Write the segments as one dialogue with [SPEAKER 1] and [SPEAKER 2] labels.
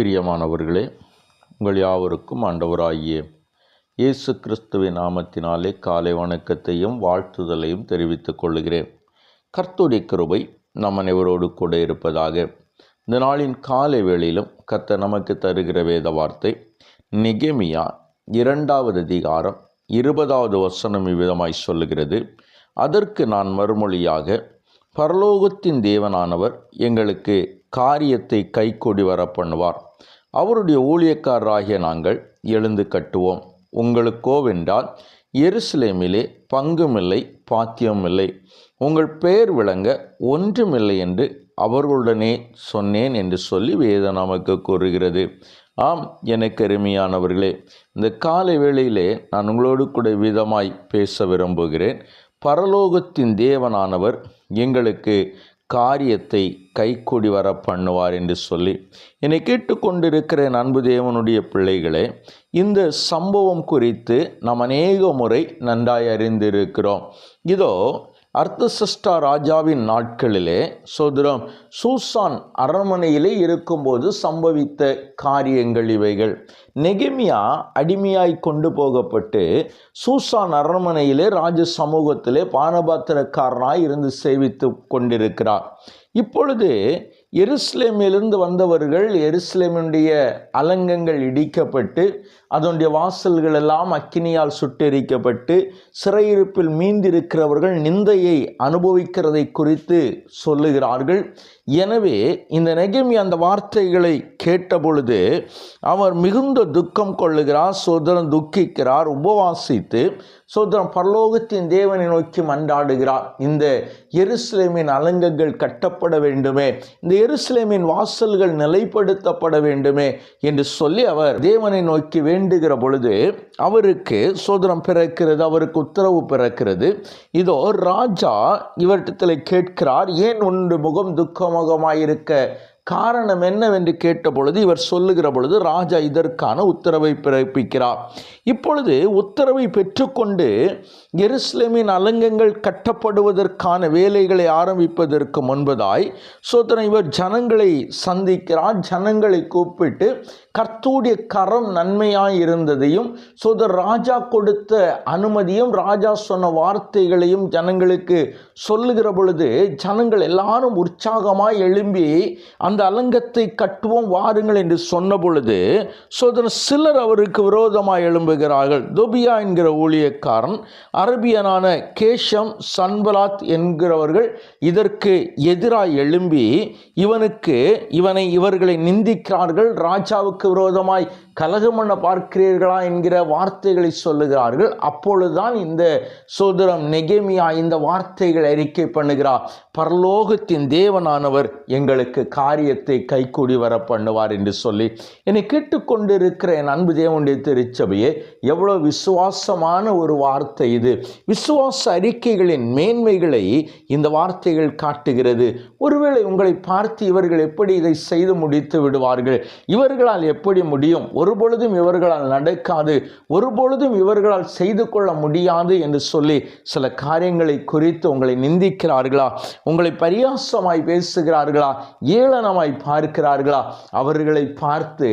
[SPEAKER 1] பிரியமானவர்களே உங்கள் யாவருக்கும் ஆண்டவராகிய இயேசு கிறிஸ்துவின் நாமத்தினாலே காலை வணக்கத்தையும் வாழ்த்துதலையும் தெரிவித்துக் கொள்கிறேன். கர்த்துடைய கிருபை நம் அனைவரோடு கூட இருப்பதாக. இந்த நாளின் காலை வேளையிலும் கத்த நமக்கு தருகிற வேத வார்த்தை நிகமியா இரண்டாவது அதிகாரம் இருபதாவது வசனம் இவ்விதமாய் சொல்லுகிறது. அதற்கு நான் மறுமொழியாக பரலோகத்தின் தேவனானவர் எங்களுக்கு காரியத்தை கைகூடி வர பண்ணுவார் அவருடைய ஊழியக்காரராகிய நாங்கள் எழுந்து கட்டுவோம். உங்களுக்கோவென்றால் எருசலேமிலே பங்குமில்லை பாத்தியமில்லை உங்கள் பெயர் விளங்க ஒன்றுமில்லை என்று அவர்களுடனே சொன்னேன் என்று சொல்லி வேத நமக்கு கூறுகிறது. ஆம் எனக்கு அருமையானவர்களே இந்த காலை வேளையிலே நான் உங்களோடு கூட விதமாய் பேச விரும்புகிறேன். பரலோகத்தின் தேவனானவர் எங்களுக்கு காரியத்தை கைக்கூடி வர பண்ணுவார் என்று சொல்லி என்னை கேட்டுக்கொண்டிருக்கிற அன்பு தேவனுடைய பிள்ளைகளே இந்த சம்பவம் குறித்து நாம் அநேக முறை நன்றாய் அறிந்திருக்கிறோம். இதோ அர்த்தசஷ்டா ராஜாவின் நாட்களிலே சோதரம் சூசான் அரண்மனையிலே இருக்கும்போது சம்பவித்த காரியங்கள் இவைகள். நெகிமியா அடிமையாய் கொண்டு போகப்பட்டு சூசான் அரண்மனையிலே ராஜ சமூகத்திலே பானபாத்திரக்காரனாய் இருந்து சேவித்து கொண்டிருக்கிறார். இப்பொழுது எருஸ்லேமிலிருந்து வந்தவர்கள் எருஸ்லேமினுடைய அலங்கங்கள் இடிக்கப்பட்டு அதனுடைய வாசல்கள் எல்லாம் அக்கினியால் சுட்டெரிக்கப்பட்டு சிறையிருப்பில் மீந்திருக்கிறவர்கள் நிந்தையை அனுபவிக்கிறதை குறித்து சொல்லுகிறார்கள். எனவே இந்த நெகிமி அந்த வார்த்தைகளை கேட்டபொழுது அவர் மிகுந்த துக்கம் கொள்ளுகிறார் சோதரன் துக்கிக்கிறார் உபவாசித்து சோதரம் பரலோகத்தின் தேவனை நோக்கி மன்றாடுகிறார். இந்த எருசலேமின் அலங்கங்கள் கட்டப்பட வேண்டுமே இந்த எருசலேமின் வாசல்கள் நிலைப்படுத்தப்பட வேண்டுமே என்று சொல்லி அவர் தேவனை நோக்கி வேண்டுகிற பொழுது அவருக்கு சோதரம் பிறக்கிறது அவருக்கு உத்தரவு பிறக்கிறது. இதோ ராஜா இவரிடத்தில் கேட்கிறார் ஏன் ஒன்று முகம் துக்கமுகமாயிருக்க காரணம் என்னவென்று கேட்ட பொழுது இவர் சொல்லுகிற பொழுது ராஜா இதற்கான உத்தரவை பிறப்பிக்கிறார். இப்பொழுது உத்தரவை பெற்றுக்கொண்டு எருசலேமின் அலங்கங்கள் கட்டப்படுவதற்கான வேலைகளை ஆரம்பிப்பதற்கு முன்பதாய் சோதனை இவர் ஜனங்களை சந்திக்கிறார். ஜனங்களை கூப்பிட்டு கர்த்தூடைய கரம் நன்மையாய் இருந்ததையும் சோதர் ராஜா கொடுத்த அனுமதியும் ராஜா சொன்ன வார்த்தைகளையும் ஜனங்களுக்கு சொல்லுகிற பொழுது ஜனங்கள் எல்லாரும் உற்சாகமாய் எழும்பி அந்த அலங்கத்தை கட்டுவோம் வாருங்கள் என்று சொன்ன பொழுது சோதர சிலர் அவருக்கு விரோதமாக எழும்புகிறார்கள். தொபியா என்கிற ஊழியக்காரன் அரபியனான கேஷம் சன்பலாத் என்கிறவர்கள் இதற்கு எதிராக எழும்பி இவனுக்கு இவனை இவர்களை நிந்திக்கிறார்கள் ராஜாவுக்கு விரோதமாய் கலகம் பண்ண பார்க்கிறீர்களா என்கிற வார்த்தைகளை சொல்லுகிறார்கள். அப்பொழுதுதான் இந்த சோதரம் நெகேமியா இந்த வார்த்தைகளை அறிக்கை பண்ணுகிறார். பரலோகத்தின் தேவனானவர் எங்களுக்கு காரியத்தை கைக்கூடி வர பண்ணுவார் என்று சொல்லி என்னை கேட்டுக்கொண்டிருக்கிற என் அன்பு தேவனுடைய திருச்சபையே எவ்வளோ விசுவாசமான ஒரு வார்த்தை இது. விசுவாச அறிக்கைகளின் மேன்மைகளை இந்த வார்த்தைகள் காட்டுகிறது. ஒருவேளை உங்களை பார்த்து இவர்கள் எப்படி இதை செய்து முடித்து விடுவார்கள்? இவர்களால் எப்படி முடியும்? ஒருபொழுதும் இவர்களால் நடக்காது. ஒருபொழுதும் இவர்களால் செய்து கொள்ள முடியாது என்று சொல்லி சில காரியங்களை குறித்து உங்களை நிந்திக்கிறார்களா? உங்களை பரியாசமாய் பேசுகிறார்களா? ஏளனமாய் பார்க்கிறார்களா? அவர்களை பார்த்து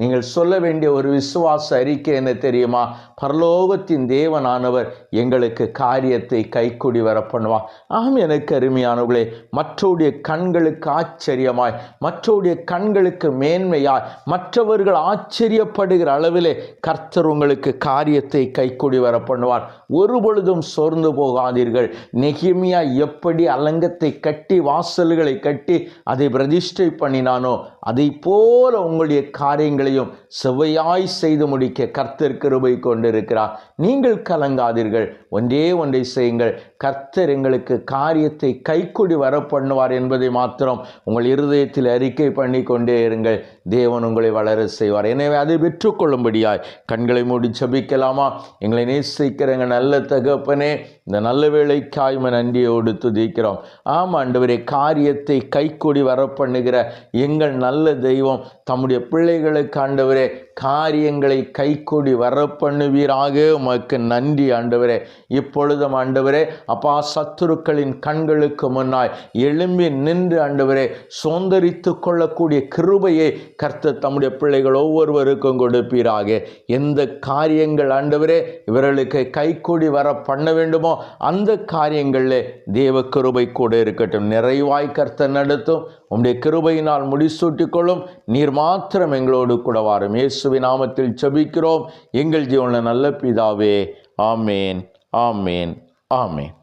[SPEAKER 1] நீங்கள் சொல்ல வேண்டிய ஒரு விசுவாச அறிக்கை என்ன தெரியுமா? பரலோகத்தின் தேவனானவர் எங்களுக்கு காரியத்தை கைக்கூடி வர பண்ணுவார் ஆம் எனக்கு அருமையானவர்களே மற்றவருடைய கண்களுக்கு ஆச்சரியமாய் மற்றவருடைய கண்களுக்கு மேன்மையாய் மற்றவர்கள் ஆச்சரியப்படுகிற அளவிலே கர்த்தர் உங்களுக்கு காரியத்தை கைக்கூடி வர பண்ணுவார் ஒரு பொழுதும் சோர்ந்து போகாதீர்கள். நெகிமியா எப்படி அலங்கத்தை கட்டி வாசல்களை கட்டி அதை பிரதிஷ்டை பண்ணினானோ அதை போல உங்களுடைய காரியங்களையும் செவ்வையாய் செய்து முடிக்க கர்த்தர் கிருபை கொண்டிருக்கிறார். நீங்கள் கலங்காதீர்கள். ஒன்றே ஒன்றை செய்யுங்கள். கர்த்தர் எங்களுக்கு காரியத்தை கைக்குடி வர பண்ணுவார் என்பதை மாத்திரம் உங்கள் இருதயத்தில் அறிக்கை பண்ணி கொண்டே இருங்கள். தேவன் உங்களை வளர செய்வார். எனவே அதை பெற்றுக்கொள்ளும்படியாய் கண்களை மூடி ஜபிக்கலாமா? எங்களை நேசிக்கிறங்க நல்ல தகப்பனே இந்த நல்ல வேலைக்காய்ம நன்றியோடு துதிக்கிறோம். ஆமாம் ஆண்டவரே காரியத்தை கைக்கூடி வர பண்ணுகிற எங்கள் நல்ல தெய்வம் தம்முடைய பிள்ளைகளுக்கு ஆண்டவரே காரியங்களை கைக்கூடி வர பண்ணுவீராக உமக்கு நன்றி ஆண்டவரே. இப்பொழுதும் ஆண்டவரே அப்பா சத்துருக்களின் கண்களுக்கு முன்னாய் எழும்பி நின்று ஆண்டவரே சோந்தரித்து கொள்ளக்கூடிய கிருபையை கர்த்த தம்முடைய பிள்ளைகள் ஒவ்வொருவருக்கும் கொடுப்பீராக. எந்த காரியங்கள் ஆண்டவரே இவர்களுக்கு கைக்கூடி வர பண்ண வேண்டுமோ அந்த காரியங்களில் தேவ கிருபை கூட இருக்கட்டும். நிறைவாய் கர்த்த நடத்தும். உம்முடைய கிருபையினால் முடிசூட்டிக்கொள்ளும் நீர் மாத்திரம் எங்களோடு கூட வாரும். இயேசுவின் நாமத்தில் செபிக்கிறோம். எங்கள் ஜீவனில் நல்ல பிதாவே ஆமேன் ஆமேன் ஆமேன்.